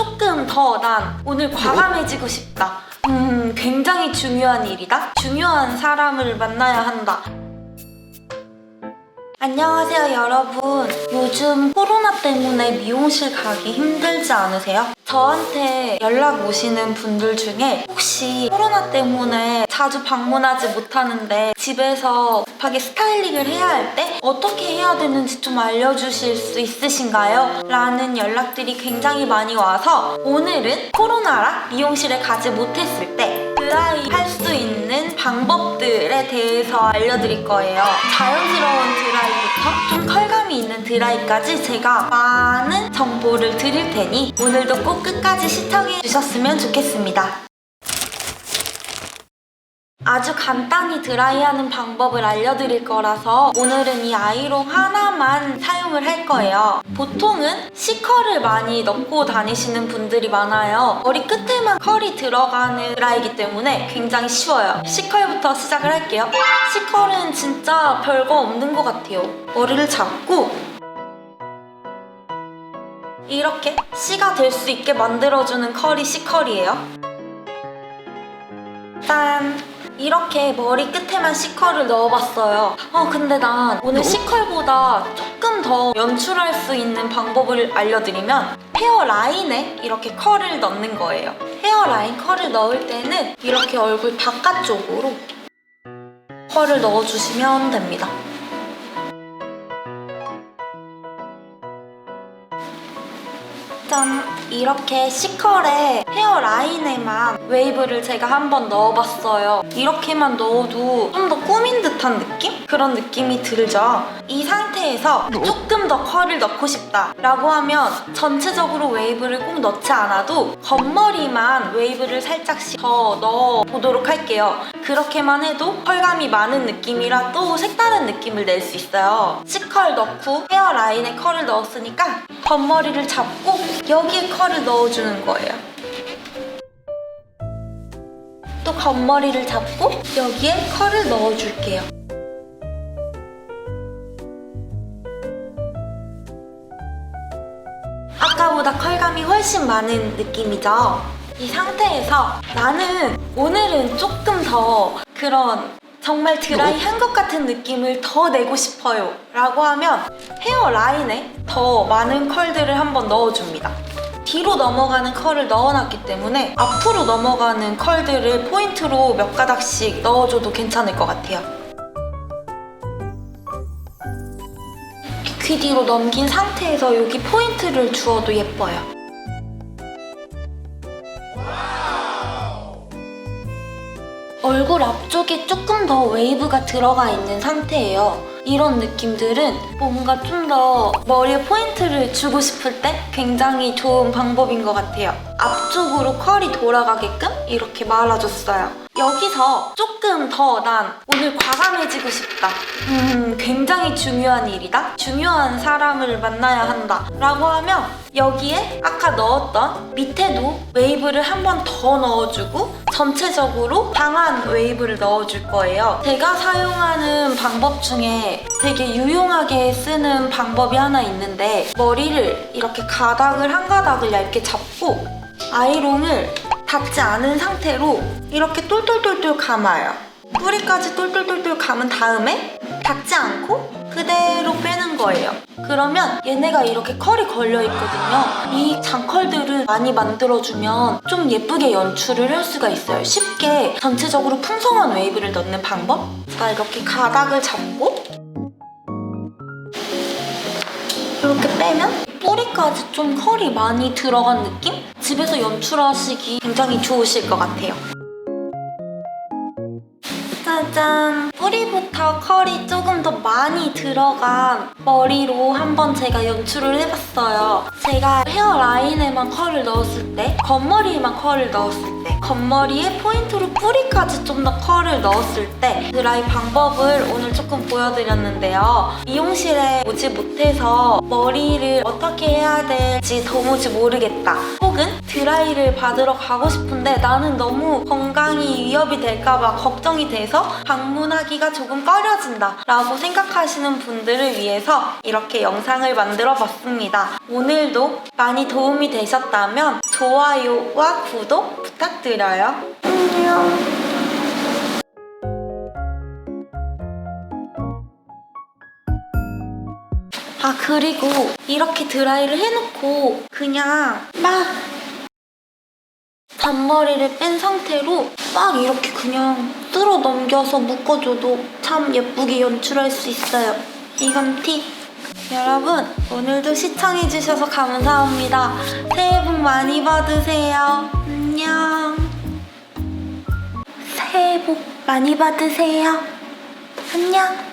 조금 더 난 오늘 과감해지고 싶다. 음, 굉장히 중요한 일이다. 중요한 사람을 만나야 한다. 안녕하세요, 여러분. 요즘 코로나 때문에 미용실 가기 힘들지 않으세요? 저한테 연락 오시는 분들 중에 혹시 코로나 때문에 자주 방문하지 못하는데 집에서 급하게 스타일링을 해야 할 때 어떻게 해야 되는지 좀 알려주실 수 있으신가요? 라는 연락들이 굉장히 많이 와서 오늘은 코로나라 미용실에 가지 못했을 때 드라이 할 수 있는 방법들에 대해서 알려드릴 거예요. 자연스러운 드라이부터 좀 컬감이 있는 드라이까지 제가 많은 정보를 드릴 테니 오늘도 꼭 끝까지 시청해 주셨으면 좋겠습니다. 아주 간단히 드라이하는 방법을 알려드릴 거라서 오늘은 이 아이롱 하나만 사용을 할 거예요. 보통은 C컬을 많이 넣고 다니시는 분들이 많아요. 머리 끝에만 컬이 들어가는 드라이기 때문에 굉장히 쉬워요. C컬부터 시작을 할게요. C컬은 진짜 별거 없는 것 같아요. 머리를 잡고 이렇게 C가 될 수 있게 만들어주는 컬이 C컬이에요. 짠! 이렇게 머리 끝에만 C컬을 넣어봤어요. 어, 근데 난 오늘 C컬보다 조금 더 연출할 수 있는 방법을 알려드리면 헤어 라인에 이렇게 컬을 넣는 거예요. 헤어 라인 컬을 넣을 때는 이렇게 얼굴 바깥쪽으로 컬을 넣어주시면 됩니다. 짠! 이렇게 C컬에 헤어라인에만 웨이브를 제가 한번 넣어봤어요. 이렇게만 넣어도 좀 더 꾸민 듯한 느낌? 그런 느낌이 들죠? 이 상태에서 조금 더 컬을 넣고 싶다 라고 하면 전체적으로 웨이브를 꼭 넣지 않아도 겉머리만 웨이브를 살짝씩 더 넣어보도록 할게요. 그렇게만 해도 컬감이 많은 느낌이라 또 색다른 느낌을 낼 수 있어요. C컬 넣고 헤어 라인에 컬을 넣었으니까 겉머리를 잡고 여기에 컬을 넣어주는 거예요. 또 겉머리를 잡고 여기에 컬을 넣어줄게요. 아까보다 컬감이 훨씬 많은 느낌이죠? 이 상태에서 나는 오늘은 조금 더 그런 정말 드라이 한 것 같은 느낌을 더 내고 싶어요 라고 하면 헤어 라인에 더 많은 컬들을 한번 넣어줍니다. 뒤로 넘어가는 컬을 넣어놨기 때문에 앞으로 넘어가는 컬들을 포인트로 몇 가닥씩 넣어줘도 괜찮을 것 같아요. 귀 뒤로 넘긴 상태에서 여기 포인트를 주어도 예뻐요. 얼굴 앞쪽에 조금 더 웨이브가 들어가 있는 상태예요. 이런 느낌들은 뭔가 좀 더 머리에 포인트를 주고 싶을 때 굉장히 좋은 방법인 것 같아요. 앞쪽으로 컬이 돌아가게끔 이렇게 말아줬어요. 여기서 조금 더 난 오늘 과감해지고 싶다. 음, 굉장히 중요한 일이다. 중요한 사람을 만나야 한다. 라고 하면 여기에 아까 넣었던 밑에도 웨이브를 한 번 더 넣어주고 전체적으로 방한 웨이브를 넣어줄 거예요. 제가 사용하는 방법 중에 되게 유용하게 쓰는 방법이 하나 있는데 머리를 이렇게 가닥을 한 가닥을 얇게 잡고 아이롱을 닿지 않은 상태로 이렇게 똘똘똘똘 감아요. 뿌리까지 똘똘똘똘 감은 다음에 닿지 않고 그대로 빼는 거예요. 그러면 얘네가 이렇게 컬이 걸려 있거든요. 이 장컬들을 많이 만들어주면 좀 예쁘게 연출을 할 수가 있어요. 쉽게 전체적으로 풍성한 웨이브를 넣는 방법? 자, 이렇게 가닥을 잡고 이렇게 빼면 뿌리까지 좀 컬이 많이 들어간 느낌? 집에서 연출하시기 굉장히 좋으실 것 같아요. 짜잔! 뿌리부터 컬이 조금 더 많이 들어간 머리로 한번 제가 연출을 해봤어요. 제가 헤어라인에만 컬을 넣었을 때, 겉머리에만 컬을 넣었을 때, 겉머리에 포인트로 뿌리까지 좀 더 컬을 넣었을 때 드라이 방법을 오늘 조금 보여드렸는데요. 미용실에 오지 못해서 머리를 어떻게 해야 될지 도무지 모르겠다. 혹은 드라이를 받으러 가고 싶은데 나는 너무 건강이 위협이 될까봐 걱정이 돼서 방문하기 하기가 조금 꺼려진다 라고 생각하시는 분들을 위해서 이렇게 영상을 만들어 봤습니다. 오늘도 많이 도움이 되셨다면 좋아요와 구독 부탁드려요. 안녕. 아 그리고 이렇게 드라이를 해놓고 그냥 막 잔머리를 뺀 상태로 막 이렇게 그냥 쓸어 넘겨서 묶어줘도 참 예쁘게 연출할 수 있어요. 이건 팁. 여러분 오늘도 시청해주셔서 감사합니다. 새해 복 많이 받으세요. 안녕. 새해 복 많이 받으세요. 안녕.